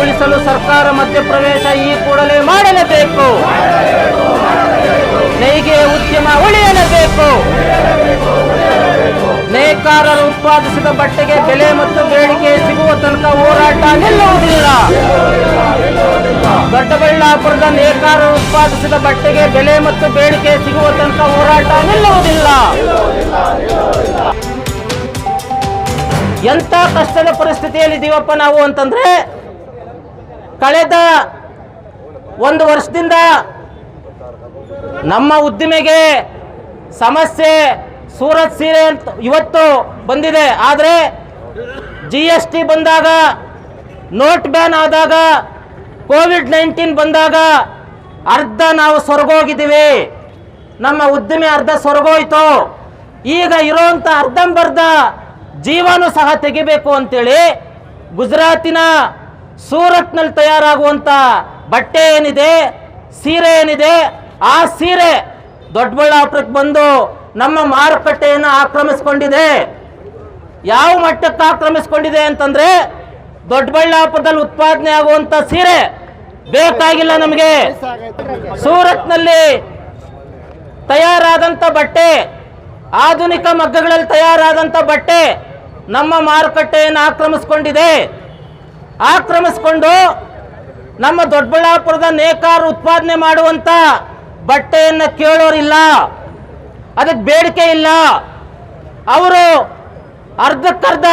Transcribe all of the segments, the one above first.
ಉಳಿಸಲು ಸರ್ಕಾರ ಮಧ್ಯಪ್ರವೇಶ ಈ ಕೂಡಲೇ ಮಾಡಲೇಬೇಕು. ನೇಯ್ಗೆ ಉದ್ಯಮ ಉಳಿಯಲೇಬೇಕು. ನೇಕಾರರು ಉತ್ಪಾದಿಸಿದ ಬಟ್ಟೆಗೆ ಬೆಲೆ ಮತ್ತು ಬೇಡಿಕೆ ಸಿಗುವ ತನಕ ಹೋರಾಟ ನಿಲ್ಲುವುದಿಲ್ಲ. ದೊಡ್ಡಬಳ್ಳಾಪುರದ ನೇಕಾರರು ಉತ್ಪಾದಿಸಿದ ಬಟ್ಟೆಗೆ ಬೆಲೆ ಮತ್ತು ಬೇಡಿಕೆ ಸಿಗುವ ತನಕ ಹೋರಾಟ ನಿಲ್ಲುವುದಿಲ್ಲ. ಎಂಥ ಕಷ್ಟದ ಪರಿಸ್ಥಿತಿಯಲ್ಲಿ ಇದೀವಪ್ಪ ನಾವು ಅಂತಂದ್ರೆ ಕಳೆದ ಒಂದು ವರ್ಷದಿಂದ ನಮ್ಮ ಉದ್ದಿಮೆಗೆ ಸಮಸ್ಯೆ ಸೂರತ್ ಸೀರೆ ಅಂತ ಇವತ್ತು ಬಂದಿದೆ. ಆದರೆ ಜಿ ಎಸ್ ಟಿ ಬಂದಾಗ, ನೋಟ್ ಬ್ಯಾನ್ ಆದಾಗ, ಕೋವಿಡ್ ನೈನ್ಟೀನ್ ಬಂದಾಗ ಅರ್ಧ ನಾವು ಸೊರಗೋಗಿದ್ದೀವಿ. ನಮ್ಮ ಉದ್ದಿಮೆ ಅರ್ಧ ಸೊರಗೋಯ್ತು. ಈಗ ಇರೋಂಥ ಅರ್ಧಂಬರ್ಧ ಜೀವನೂ ಸಹ ತೆಗಿಬೇಕು ಅಂತೇಳಿ ಗುಜರಾತಿನ ಸೂರತ್ನಲ್ಲಿ ತಯಾರಾಗುವಂಥ ಬಟ್ಟೆ ಏನಿದೆ, ಸೀರೆ ಏನಿದೆ, ಆ ಸೀರೆ ದೊಡ್ಡಬಳ್ಳಾಪುರಕ್ಕೆ ಬಂದು ನಮ್ಮ ಮಾರುಕಟ್ಟೆಯನ್ನು ಆಕ್ರಮಿಸಿಕೊಂಡಿದೆ. ಯಾವ ಮಟ್ಟಕ್ಕೆ ಆಕ್ರಮಿಸಿಕೊಂಡಿದೆ ಅಂತಂದರೆ ದೊಡ್ಡಬಳ್ಳಾಪುರದಲ್ಲಿ ಉತ್ಪಾದನೆ ಆಗುವಂಥ ಸೀರೆ ಬೇಕಾಗಿಲ್ಲ ನಮಗೆ. ಸೂರತ್ನಲ್ಲಿ ತಯಾರಾದಂಥ ಬಟ್ಟೆ, ಆಧುನಿಕ ಮಗ್ಗಗಳಲ್ಲಿ ತಯಾರಾದಂಥ ಬಟ್ಟೆ ನಮ್ಮ ಮಾರುಕಟ್ಟೆಯನ್ನು ಆಕ್ರಮಿಸಿಕೊಂಡಿದೆ. ಆಕ್ರಮಿಸಿಕೊಂಡು ನಮ್ಮ ದೊಡ್ಡಬಳ್ಳಾಪುರದ ನೇಕಾರ ಉತ್ಪಾದನೆ ಮಾಡುವಂತ ಬಟ್ಟೆಯನ್ನು ಕೇಳೋರಿಲ್ಲ, ಅದಕ್ಕೆ ಬೇಡಿಕೆ ಇಲ್ಲ. ಅವರು ಅರ್ಧಕ್ಕರ್ಧ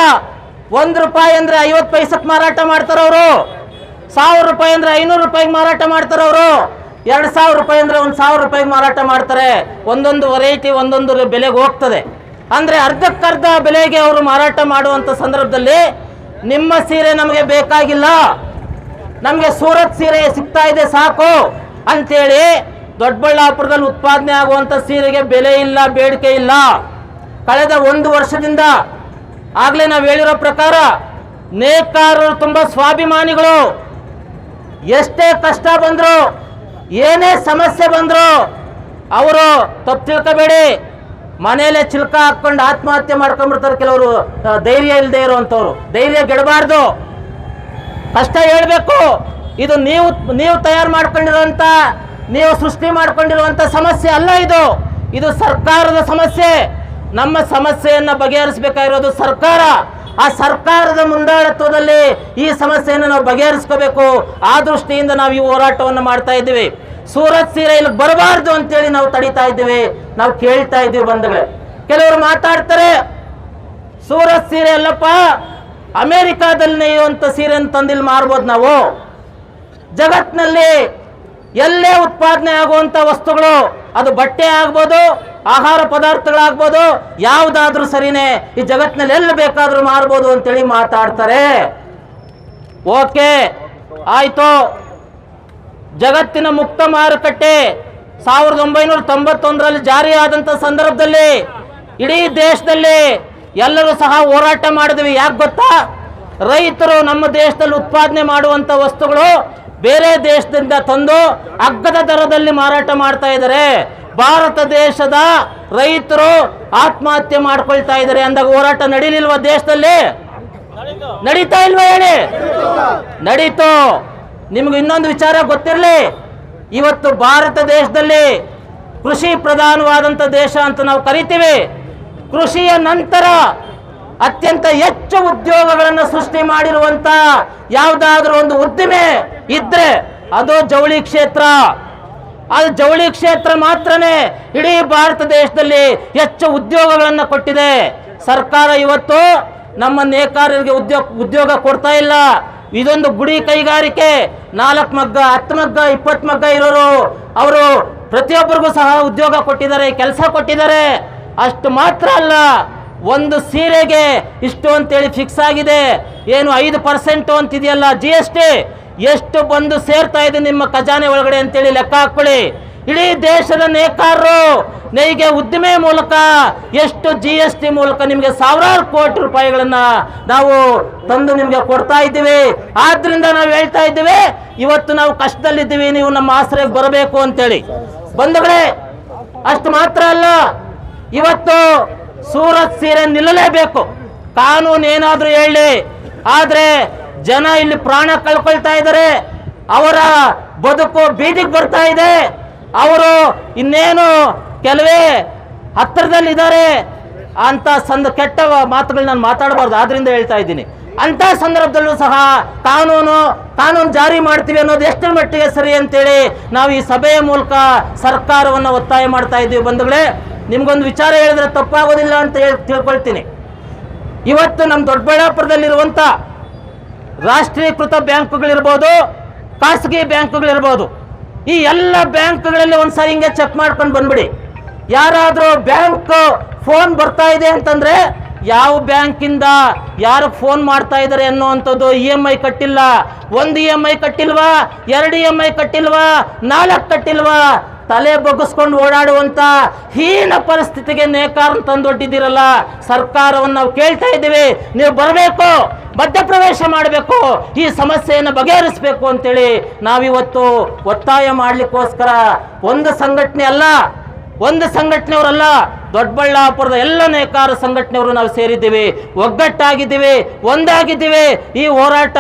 ಒಂದು ರೂಪಾಯಿ ಅಂದ್ರೆ ಐವತ್ತು ಪೈಸಕ್ಕೆ ಮಾರಾಟ ಮಾಡ್ತಾರೆ ಅವರು, ಸಾವಿರ ರೂಪಾಯಿ ಅಂದರೆ ಐನೂರು ರೂಪಾಯಿಗೆ ಮಾರಾಟ ಮಾಡ್ತಾರೆ ಅವರು, ಎರಡು ಸಾವಿರ ರೂಪಾಯಿ ಅಂದರೆ ಒಂದು ಸಾವಿರ ರೂಪಾಯಿಗೆ ಮಾರಾಟ ಮಾಡ್ತಾರೆ. ಒಂದೊಂದು ವೆರೈಟಿ ಒಂದೊಂದು ಬೆಲೆಗೆ ಹೋಗ್ತದೆ. ಅಂದರೆ ಅರ್ಧಕ್ಕರ್ಧ ಬೆಲೆಗೆ ಅವರು ಮಾರಾಟ ಮಾಡುವಂಥ ಸಂದರ್ಭದಲ್ಲಿ ನಿಮ್ಮ ಸೀರೆ ನಮಗೆ ಬೇಕಾಗಿಲ್ಲ. ನಮಗೆ ಸೂರತ್ ಸೀರೆ ಸಿಗ್ತಾ ಇದೆ, ಸಾಕು. ಅಂತೇಳಿ ದೊಡ್ಡಬಳ್ಳಾಪುರದಲ್ಲಿ ಉತ್ಪಾದನೆ ಆಗುವಂಥ ಸೀರೆಗೆ ಬೆಲೆ ಇಲ್ಲ, ಬೇಡಿಕೆ ಇಲ್ಲ. ಕಳೆದ ಒಂದು ವರ್ಷದಿಂದ ಆಗಲೇ ನಾವು ಹೇಳಿರೋ ಪ್ರಕಾರ ನೇಕಾರರು ತುಂಬ ಸ್ವಾಭಿಮಾನಿಗಳು. ಎಷ್ಟೇ ಕಷ್ಟ ಬಂದರೂ, ಏನೇ ಸಮಸ್ಯೆ ಬಂದರೂ, ಅವರು ತಪ್ಪು ತಿಳ್ಕೊಬೇಡಿ. ಮನೆಯಲ್ಲೇ ಚಿಲ್ಕ ಹಾಕೊಂಡು ಆತ್ಮಹತ್ಯೆ ಮಾಡ್ಕೊಂಡ್ಬಿಡ್ತಾರೆ ಕೆಲವರು ಧೈರ್ಯ ಇಲ್ಲದೆ ಇರುವಂಥವ್ರು. ಧೈರ್ಯ ಗೆಡಬಾರ್ದು. ಕಷ್ಟ ಹೇಳಬೇಕು. ಇದು ನೀವು ನೀವು ತಯಾರು ಮಾಡ್ಕೊಂಡಿರುವಂಥ, ನೀವು ಸೃಷ್ಟಿ ಮಾಡ್ಕೊಂಡಿರುವಂತ ಸಮಸ್ಯೆ ಅಲ್ಲ ಇದು. ಇದು ಸರ್ಕಾರದ ಸಮಸ್ಯೆ. ನಮ್ಮ ಸಮಸ್ಯೆಯನ್ನು ಬಗೆಹರಿಸಬೇಕಾಗಿರೋದು ಸರ್ಕಾರ. ಆ ಸರ್ಕಾರದ ಮುಂದಾಳತ್ವದಲ್ಲಿ ಈ ಸಮಸ್ಯೆಯನ್ನು ನಾವು ಬಗೆಹರಿಸ್ಕೋಬೇಕು. ಆ ದೃಷ್ಟಿಯಿಂದ ನಾವು ಈ ಹೋರಾಟವನ್ನು ಮಾಡ್ತಾ ಇದ್ದೀವಿ. ಸೂರತ್ ಸೀರೆ ಇಲ್ಲಿ ಬರಬಾರ್ದು ಅಂತೇಳಿ ನಾವು ತಡಿತಾ ಇದ್ದೀವಿ, ನಾವು ಕೇಳ್ತಾ ಇದ್ದೀವಿ ಬಂಧುಗಳೇ. ಕೆಲವರು ಮಾತಾಡ್ತಾರೆ, ಸೂರತ್ ಸೀರೆ ಅಲ್ಲಪ್ಪ, ಅಮೆರಿಕಾದಲ್ಲಿ ನೇಯುವಂಥ ಸೀರೆ ತಂದಿಲ್ಲಿ ಮಾರ್ಬೋದು ನಾವು. ಜಗತ್ನಲ್ಲಿ ಎಲ್ಲೇ ಉತ್ಪಾದನೆ ಆಗುವಂಥ ವಸ್ತುಗಳು, ಅದು ಬಟ್ಟೆ ಆಗ್ಬೋದು, ಆಹಾರ ಪದಾರ್ಥಗಳಾಗ್ಬೋದು, ಯಾವುದಾದ್ರೂ ಸರಿನೇ ಈ ಜಗತ್ತಿನಲ್ಲಿ ಎಲ್ಲಿ ಬೇಕಾದ್ರೂ ಮಾರ್ಬೋದು ಅಂತೇಳಿ ಮಾತಾಡ್ತಾರೆ. ಓಕೆ, ಆಯ್ತು. ಜಗತ್ತಿನ ಮುಕ್ತ ಮಾರುಕಟ್ಟೆ. ಸಾವಿರದ ಒಂಬೈನೂರ ತೊಂಬತ್ತೊಂದರಲ್ಲಿ ಜಾರಿಯಾದಂಥ ಸಂದರ್ಭದಲ್ಲಿ ಇಡೀ ದೇಶದಲ್ಲಿ ಎಲ್ಲರೂ ಸಹ ಹೋರಾಟ ಮಾಡಿದ್ವಿ. ಯಾಕೆ ಗೊತ್ತಾ? ರೈತರು ನಮ್ಮ ದೇಶದಲ್ಲಿ ಉತ್ಪಾದನೆ ಮಾಡುವಂಥ ವಸ್ತುಗಳು ಬೇರೆ ದೇಶದಿಂದ ತಂದು ಅಗ್ಗದ ದರದಲ್ಲಿ ಮಾರಾಟ ಮಾಡ್ತಾ ಇದ್ದಾರೆ. ಭಾರತ ದೇಶದ ರೈತರು ಆತ್ಮಹತ್ಯೆ ಮಾಡ್ಕೊಳ್ತಾ ಇದ್ದಾರೆ. ಅಂದಾಗ ಹೋರಾಟ ನಡೀಲಿಲ್ವಾ ದೇಶದಲ್ಲಿ? ನಡೀತಾ ಇಲ್ವಾ ಹೇಳಿ? ನಡೀತು. ನಿಮ್ಗೆ ಇನ್ನೊಂದು ವಿಚಾರ ಗೊತ್ತಿರಲಿ. ಇವತ್ತು ಭಾರತ ದೇಶದಲ್ಲಿ ಕೃಷಿ ಪ್ರಧಾನವಾದಂಥ ದೇಶ ಅಂತ ನಾವು ಕರಿತೀವಿ. ಕೃಷಿಯ ನಂತರ ಅತ್ಯಂತ ಹೆಚ್ಚು ಉದ್ಯೋಗಗಳನ್ನು ಸೃಷ್ಟಿ ಮಾಡಿರುವಂತ ಯಾವುದಾದ್ರೂ ಒಂದು ಉದ್ದಿಮೆ ಇದ್ರೆ ಅದು ಜವಳಿ ಕ್ಷೇತ್ರ. ಅದು ಜವಳಿ ಕ್ಷೇತ್ರ ಮಾತ್ರನೇ ಇಡೀ ಭಾರತ ದೇಶದಲ್ಲಿ ಹೆಚ್ಚು ಉದ್ಯೋಗಗಳನ್ನು ಕೊಟ್ಟಿದೆ. ಸರ್ಕಾರ ಇವತ್ತು ನಮ್ಮ ನೇಕಾರರಿಗೆ ಉದ್ಯೋಗ ಉದ್ಯೋಗ ಕೊಡ್ತಾ ಇಲ್ಲ. ಇದೊಂದು ಗುಡಿ ಕೈಗಾರಿಕೆ. ನಾಲ್ಕು ಮಗ್ಗ, ಹತ್ತು ಮಗ್ಗ, ಇಪ್ಪತ್ತು ಮಗ್ಗ ಇರೋರು ಅವರು ಪ್ರತಿಯೊಬ್ಬರಿಗೂ ಸಹ ಉದ್ಯೋಗ ಕೊಟ್ಟಿದ್ದಾರೆ, ಕೆಲಸ ಕೊಟ್ಟಿದ್ದಾರೆ. ಅಷ್ಟು ಮಾತ್ರ ಅಲ್ಲ, ಒಂದು ಸೀರೆಗೆ ಇಷ್ಟು ಅಂತೇಳಿ ಫಿಕ್ಸ್ ಆಗಿದೆ. ಏನು ಐದು ಪರ್ಸೆಂಟು ಅಂತಿದೆಯಲ್ಲ ಜಿ ಎಸ್ ಟಿ ಎಷ್ಟು ಬಂದು ಸೇರ್ತಾ ಇದೆ ನಿಮ್ಮ ಖಜಾನೆ ಒಳಗಡೆ ಅಂತೇಳಿ ಲೆಕ್ಕ ಹಾಕೊಳ್ಳಿ ಇಡೀ ದೇಶದ ನೇಕಾರರು ನೈಗೆ ಉದ್ದಿಮೆ ಮೂಲಕ, ಎಷ್ಟು ಜಿ ಎಸ್ ಟಿ ಮೂಲಕ ನಿಮಗೆ ಸಾವಿರಾರು ಕೋಟಿ ರೂಪಾಯಿಗಳನ್ನು ನಾವು ತಂದು ನಿಮಗೆ ಕೊಡ್ತಾ ಇದ್ದೀವಿ. ಆದ್ರಿಂದ ನಾವು ಹೇಳ್ತಾ ಇದ್ದೀವಿ, ಇವತ್ತು ನಾವು ಕಷ್ಟದಲ್ಲಿದ್ದೀವಿ, ನೀವು ನಮ್ಮ ಆಶ್ರಯಕ್ಕೆ ಬರಬೇಕು ಅಂತೇಳಿ. ಬಂಧುಗಳೇ, ಅಷ್ಟು ಮಾತ್ರ ಅಲ್ಲ, ಇವತ್ತು ಸೂರತ್ ಸೀರೆ ನಿಲ್ಲಲೇಬೇಕು. ಕಾನೂನು ಏನಾದರೂ ಹೇಳಿ, ಆದರೆ ಜನ ಇಲ್ಲಿ ಪ್ರಾಣ ಕಳ್ಕೊಳ್ತಾ ಇದ್ದಾರೆ, ಅವರ ಬದುಕು ಬೀದಿಗೆ ಬರ್ತಾ ಇದೆ. ಅವರು ಇನ್ನೇನು ಕೆಲವೇ ಹತ್ತಿರದಲ್ಲಿದ್ದಾರೆ ಅಂತ ಸಂದ ಕೆಟ್ಟ ಮಾತುಗಳು ನಾನು ಮಾತಾಡಬಾರ್ದು, ಆದ್ರಿಂದ ಹೇಳ್ತಾ ಇದ್ದೀನಿ. ಅಂತ ಸಂದರ್ಭದಲ್ಲೂ ಸಹ ಕಾನೂನು ಕಾನೂನು ಜಾರಿ ಮಾಡ್ತೀವಿ ಅನ್ನೋದು ಎಷ್ಟರ ಮಟ್ಟಿಗೆ ಸರಿ ಅಂತೇಳಿ ನಾವು ಈ ಸಭೆಯ ಮೂಲಕ ಸರ್ಕಾರವನ್ನು ಒತ್ತಾಯ ಮಾಡ್ತಾ ಇದ್ದೀವಿ. ಬಂಧುಗಳೇ, ನಿಮ್ಗೊಂದು ವಿಚಾರ ಹೇಳಿದ್ರೆ ತಪ್ಪಾಗೋದಿಲ್ಲ ಅಂತ ಹೇಳಿ, ತಿಳ್ಕೊಳ್ತೀನಿ. ಇವತ್ತು ನಮ್ಮ ದೊಡ್ಡಬಳ್ಳಾಪುರದಲ್ಲಿರುವಂಥ ರಾಷ್ಟ್ರೀಕೃತ ಬ್ಯಾಂಕುಗಳಿರ್ಬೋದು, ಖಾಸಗಿ ಬ್ಯಾಂಕುಗಳಿರ್ಬೋದು ಈ ಎಲ್ಲ ಬ್ಯಾಂಕ್ಗಳಲ್ಲಿ ಒಂದ್ಸಾರಿ ಹಿಂಗೆ ಚೆಕ್ ಮಾಡ್ಕೊಂಡು ಬಂದ್ಬಿಡಿ. ಯಾರಾದರೂ ಬ್ಯಾಂಕ್ ಫೋನ್ ಬರ್ತಾ ಇದೆ ಅಂತಂದ್ರೆ ಯಾವ ಬ್ಯಾಂಕಿಂದ ಯಾರು ಫೋನ್ ಮಾಡ್ತಾ ಇದ್ದಾರೆ ಅನ್ನುವಂಥದ್ದು ಇ ಎಂ ಐ ಕಟ್ಟಿಲ್ಲ. ಒಂದು ಇ ಎಂ ಐ ಕಟ್ಟಿಲ್ವಾ? ಎರಡು ಇ ಎಂ ಐ ಕಟ್ಟಿಲ್ವಾ? ನಾಲ್ಕು ಕಟ್ಟಿಲ್ವಾ? ತಲೆ ಬಗ್ಗಿಸ್ಕೊಂಡು ಓಡಾಡುವಂತ ಹೀನ ಪರಿಸ್ಥಿತಿಗೆ ನೇಕಾರ ತಂದೊಡ್ಡಿದ್ದೀರಲ್ಲ. ಸರ್ಕಾರವನ್ನು ನಾವು ಕೇಳ್ತಾ ಇದ್ದೀವಿ. ನೀವು ಬರಬೇಕು. ಮಧ್ಯಪ್ರವೇಶ ಮಾಡಬೇಕು, ಈ ಸಮಸ್ಯೆಯನ್ನು ಬಗೆಹರಿಸಬೇಕು ಅಂತೇಳಿ ನಾವಿವತ್ತು ಒತ್ತಾಯ ಮಾಡಲಿಕ್ಕೋಸ್ಕರ ಒಂದು ಸಂಘಟನೆ ಅಲ್ಲ, ಒಂದು ಸಂಘಟನೆಯವರಲ್ಲ, ದೊಡ್ಡಬಳ್ಳಾಪುರದ ಎಲ್ಲ ನೇಕಾರ ಸಂಘಟನೆಯವರು ನಾವು ಸೇರಿದ್ದೀವಿ. ಒಗ್ಗಟ್ಟಾಗಿದ್ದೀವಿ, ಒಂದಾಗಿದ್ದೀವಿ. ಈ ಹೋರಾಟ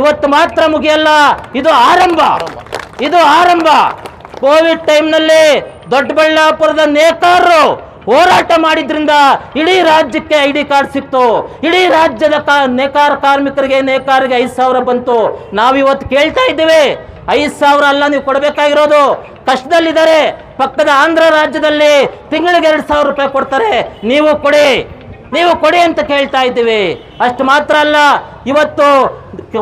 ಇವತ್ತು ಮಾತ್ರ ಮುಗಿಯಲ್ಲ, ಇದು ಆರಂಭ. ಇದು ಆರಂಭ. ಕೋವಿಡ್ ಟೈಮ್ನಲ್ಲಿ ದೊಡ್ಡಬಳ್ಳಾಪುರದ ನೇಕಾರರು ಹೋರಾಟ ಮಾಡಿದ್ರಿಂದ ಇಡೀ ರಾಜ್ಯಕ್ಕೆ ಐ ಡಿ ಕಾರ್ಡ್ ಸಿಕ್ತು. ಇಡೀ ರಾಜ್ಯದ ನೇಕಾರ ಕಾರ್ಮಿಕರಿಗೆ, ನೇಕಾರಿಗೆ ಐದು ಸಾವಿರ ಬಂತು. ನಾವಿವತ್ತು ಕೇಳ್ತಾ ಇದ್ದೇವೆ. ಐದು ಸಾವಿರ ಅಲ್ಲ, ನೀವು ಕೊಡಬೇಕಾಗಿರೋದು. ಕಷ್ಟದಲ್ಲಿದ್ದಾರೆ. ಪಕ್ಕದ ಆಂಧ್ರ ರಾಜ್ಯದಲ್ಲಿ ತಿಂಗಳಿಗೆ ಎರಡು ಸಾವಿರ ರೂಪಾಯಿ ಕೊಡ್ತಾರೆ. ನೀವು ಕೊಡಿ. ನೀವು ಕೊಡಿ ಅಂತ ಕೇಳ್ತಾ ಇದ್ದೀವಿ. ಅಷ್ಟು ಮಾತ್ರ ಅಲ್ಲ, ಇವತ್ತು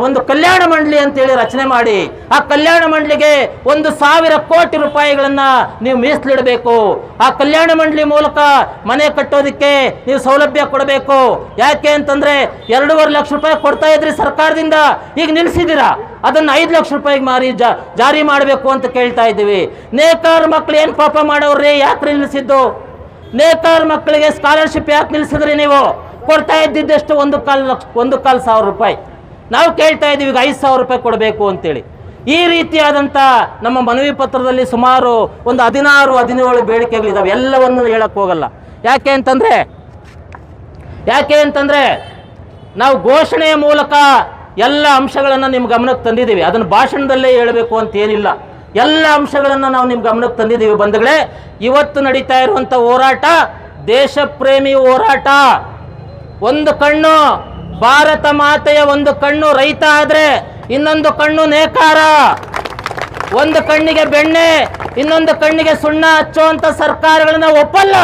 ಒಂದು ಕಲ್ಯಾಣ ಮಂಡಳಿ ಅಂತೇಳಿ ರಚನೆ ಮಾಡಿ, ಆ ಕಲ್ಯಾಣ ಮಂಡಳಿಗೆ ಒಂದು ಸಾವಿರ ಕೋಟಿ ರೂಪಾಯಿಗಳನ್ನ ನೀವು ಮೀಸಲಿಡಬೇಕು. ಆ ಕಲ್ಯಾಣ ಮಂಡಳಿ ಮೂಲಕ ಮನೆ ಕಟ್ಟೋದಕ್ಕೆ ನೀವು ಸೌಲಭ್ಯ ಕೊಡಬೇಕು. ಯಾಕೆ ಅಂತಂದ್ರೆ ಎರಡೂವರೆ ಲಕ್ಷ ರೂಪಾಯಿ ಕೊಡ್ತಾ ಇದ್ರಿ ಸರ್ಕಾರದಿಂದ, ಈಗ ನಿಲ್ಲಿಸಿದ್ದೀರಾ ಅದನ್ನು ಐದು ಲಕ್ಷ ರೂಪಾಯಿಗೆ ಮಾರಿ ಜಾರಿ ಮಾಡಬೇಕು ಅಂತ ಕೇಳ್ತಾ ಇದ್ದೀವಿ. ನೇಕಾರ ಮಕ್ಕಳು ಏನು ಪಾಪ ಮಾಡೋರ್ರಿ? ಯಾಕ್ರಿ ನಿಲ್ಲಿಸಿದ್ದು ನೇಕಾರ ಮಕ್ಕಳಿಗೆ ಸ್ಕಾಲರ್ಶಿಪ್ ಯಾಕೆ ನಿಲ್ಲಿಸಿದ್ರಿ ನೀವು? ಕೊಡ್ತಾ ಇದ್ದಿದ್ದಷ್ಟು? ಒಂದು ಕಾಲು ಲಕ್ಷ, ಒಂದು ಕಾಲು ಸಾವಿರ ರೂಪಾಯಿ. ನಾವು ಕೇಳ್ತಾ ಇದ್ದೀವಿ, ಈಗ ಐದು ಸಾವಿರ ರೂಪಾಯಿ ಕೊಡಬೇಕು ಅಂತೇಳಿ. ಈ ರೀತಿಯಾದಂಥ ನಮ್ಮ ಮನವಿ ಪತ್ರದಲ್ಲಿ ಸುಮಾರು ಒಂದು ಹದಿನಾರು, ಹದಿನೇಳು ಬೇಡಿಕೆಗಳಿದ್ದಾವೆ ಎಲ್ಲವನ್ನು ಹೇಳಕ್ಕೆ ಹೋಗಲ್ಲ. ಯಾಕೆ ಅಂತಂದರೆ ಯಾಕೆ ಅಂತಂದರೆ, ನಾವು ಘೋಷಣೆಯ ಮೂಲಕ ಎಲ್ಲ ಅಂಶಗಳನ್ನು ನಿಮ್ಮ ಗಮನಕ್ಕೆ ತಂದಿದ್ದೀವಿ. ಅದನ್ನು ಭಾಷಣದಲ್ಲೇ ಹೇಳಬೇಕು ಅಂತ ಏನಿಲ್ಲ. ಎಲ್ಲ ಅಂಶಗಳನ್ನು ನಾವು ನಿಮ್ಮ ಗಮನಕ್ಕೆ ತಂದಿದ್ದೀವಿ ಬಂಧುಗಳೇ. ಇವತ್ತು ನಡೀತಾ ಇರುವಂಥ ಹೋರಾಟ ದೇಶ ಪ್ರೇಮಿ ಹೋರಾಟ. ಒಂದು ಕಣ್ಣು ಭಾರತ ಮಾತೆಯ ಒಂದು ಕಣ್ಣು ರೈತ ಆದರೆ ಇನ್ನೊಂದು ಕಣ್ಣು ನೇಕಾರ. ಒಂದು ಕಣ್ಣಿಗೆ ಬೆಣ್ಣೆ, ಇನ್ನೊಂದು ಕಣ್ಣಿಗೆ ಸುಣ್ಣ ಹಚ್ಚುವಂಥ ಸರ್ಕಾರಗಳನ್ನ ಒಪ್ಪಲ್ಲ.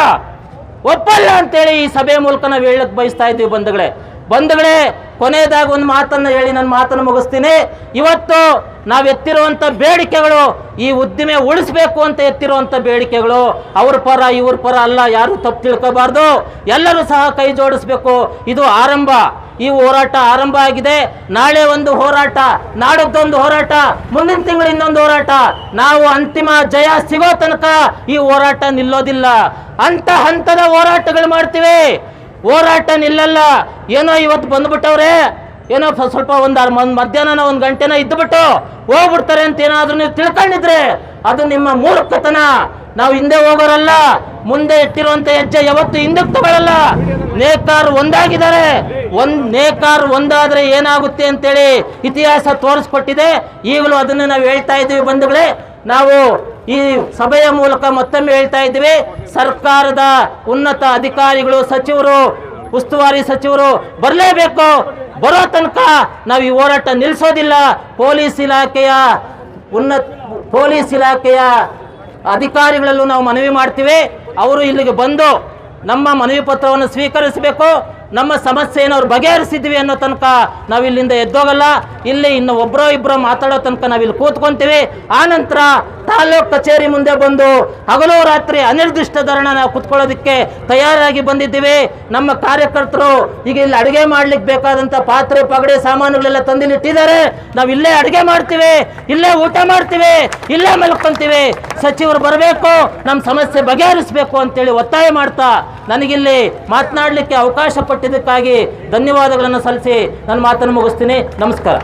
ಒಪ್ಪಲ್ಲ ಅಂತೇಳಿ ಈ ಸಭೆ ಮೂಲಕ ನಾವು ಹೇಳಕ್ಕೆ ಬಯಸ್ತಾ ಇದ್ದೀವಿ ಬಂಧುಗಳೇ. ಬಂಧುಗಳೇ ಕೊನೆಯದಾಗ ಒಂದು ಮಾತನ್ನು ಹೇಳಿ, ನನ್ನ ಮಾತನ್ನು ಮುಗಿಸ್ತೀನಿ. ಇವತ್ತು ನಾವು ಎತ್ತಿರುವಂಥ ಬೇಡಿಕೆಗಳು ಈ ಉದ್ದಿಮೆ ಉಳಿಸ್ಬೇಕು ಅಂತ ಎತ್ತಿರುವಂಥ ಬೇಡಿಕೆಗಳು. ಅವ್ರ ಪರ, ಇವ್ರ ಪರ ಅಲ್ಲ, ಯಾರು ತಪ್ಪು ತಿಳ್ಕೋಬಾರ್ದು. ಎಲ್ಲರೂ ಸಹ ಕೈ ಜೋಡಿಸ್ಬೇಕು. ಇದು ಆರಂಭ. ಈ ಹೋರಾಟ ಆರಂಭ ಆಗಿದೆ. ನಾಳೆ ಒಂದು ಹೋರಾಟ, ನಾಡದ್ದೊಂದು ಹೋರಾಟ, ಮುಂದಿನ ತಿಂಗಳು ಇನ್ನೊಂದು ಹೋರಾಟ. ನಾವು ಅಂತಿಮ ಜಯ ಸಿಗೋ ತನಕ ಈ ಹೋರಾಟ ನಿಲ್ಲೋದಿಲ್ಲ. ಅಂತ ಹಂತದ ಹೋರಾಟಗಳು ಮಾಡ್ತೀವಿ. ಹೋರಾಟ ನಿಲ್ಲಲ್ಲ. ಏನೋ ಇವತ್ತು ಬಂದ್ಬಿಟ್ಟವ್ರೆ? ಏನೋ ಸ್ವಲ್ಪ ಒಂದ್ ಮಧ್ಯಾಹ್ನ ಒಂದು ಗಂಟೆನ ಇದ್ದುಬಿಟ್ಟು ಹೋಗ್ಬಿಡ್ತಾರೆ ಅಂತ ಏನಾದರೂ ನೀವು ತಿಳ್ಕೊಂಡಿದ್ರೆ, ಅದು ನಿಮ್ಮ ಮೂರ್ಖತನ. ನಾವು ಹಿಂದೆ ಹೋಗೋರಲ್ಲ, ಮುಂದೆ ಇಟ್ಟಿರುವಂತ ಹೆಜ್ಜೆ ಯಾವತ್ತು ಹಿಂದಕ್ಕೆ ತಗೊಳ್ಳಲ್ಲ ನೇಕಾರ್ ಒಂದಾಗಿದ್ದಾರೆ. ಒಂದ್ ನೇಕಾರ್ ಒಂದಾದ್ರೆ ಏನಾಗುತ್ತೆ ಅಂತೇಳಿ ಇತಿಹಾಸ ತೋರಿಸ್ಕೊಟ್ಟಿದೆ. ಈಗಲೂ ಅದನ್ನು ನಾವು ಹೇಳ್ತಾ ಇದ್ದೀವಿ ಬಂಧುಗಳೇ. ನಾವು ಈ ಸಭೆಯ ಮೂಲಕ ಮತ್ತೊಮ್ಮೆ ಹೇಳ್ತಾ ಇದ್ದೀವಿ, ಸರ್ಕಾರದ ಉನ್ನತ ಅಧಿಕಾರಿಗಳು, ಸಚಿವರು, ಉಸ್ತುವಾರಿ ಸಚಿವರು ಬರಲೇಬೇಕು. ಬರೋ ತನಕ ನಾವು ಈ ಹೋರಾಟ ನಿಲ್ಲಿಸೋದಿಲ್ಲ. ಪೊಲೀಸ್ ಇಲಾಖೆಯ ಉನ್ನತ, ಪೊಲೀಸ್ ಇಲಾಖೆಯ ಅಧಿಕಾರಿಗಳಲ್ಲೂ ನಾವು ಮನವಿ ಮಾಡ್ತೀವಿ. ಅವರು ಇಲ್ಲಿಗೆ ಬಂದು ನಮ್ಮ ಮನವಿ ಪತ್ರವನ್ನು ಸ್ವೀಕರಿಸಬೇಕು. ನಮ್ಮ ಸಮಸ್ಯೆಯನ್ನು ಅವ್ರು ಬಗೆಹರಿಸಿದ್ವಿ ಅನ್ನೋ ತನಕ ನಾವು ಇಲ್ಲಿಂದ ಎದ್ದೋಗಲ್ಲ. ಇಲ್ಲಿ ಇನ್ನು ಒಬ್ಬರೋ ಇಬ್ಬರೋ ಮಾತಾಡೋ ತನಕ ನಾವು ಇಲ್ಲಿ ಕೂತ್ಕೊಂತೀವಿ. ಆನಂತರ ನಂತರ ತಾಲೂಕ್ ಕಚೇರಿ ಮುಂದೆ ಬಂದು ಹಗಲು ರಾತ್ರಿ ಅನಿರ್ದಿಷ್ಟ ಧರಣ ನಾವು ಕುತ್ಕೊಳ್ಳೋದಕ್ಕೆ ತಯಾರಾಗಿ ಬಂದಿದ್ದೀವಿ. ನಮ್ಮ ಕಾರ್ಯಕರ್ತರು ಈಗ ಇಲ್ಲಿ ಅಡುಗೆ ಮಾಡ್ಲಿಕ್ಕೆ ಬೇಕಾದಂಥ ಪಾತ್ರೆ, ಪಗಡೆ, ಸಾಮಾನುಗಳೆಲ್ಲ ತಂದಿಲ್ಲಿಟ್ಟಿದ್ದಾರೆ ನಾವು ಇಲ್ಲೇ ಅಡುಗೆ ಮಾಡ್ತೀವಿ, ಇಲ್ಲೇ ಊಟ ಮಾಡ್ತೀವಿ, ಇಲ್ಲೇ ಮಲ್ಕೊಂತೀವಿ. ಸಚಿವರು ಬರಬೇಕು, ನಮ್ಮ ಸಮಸ್ಯೆ ಬಗೆಹರಿಸಬೇಕು ಅಂತೇಳಿ ಒತ್ತಾಯ ಮಾಡ್ತಾ ನನಗಿಲ್ಲಿ ಮಾತನಾಡಲಿಕ್ಕೆ ಅವಕಾಶ ಕೊಟ್ಟಿದ್ದಕ್ಕಾಗಿ ಧನ್ಯವಾದಗಳನ್ನು ಸಲ್ಲಿಸಿ ನನ್ನ ಮಾತನ್ನು ಮುಗಿಸ್ತೀನಿ. ನಮಸ್ಕಾರ.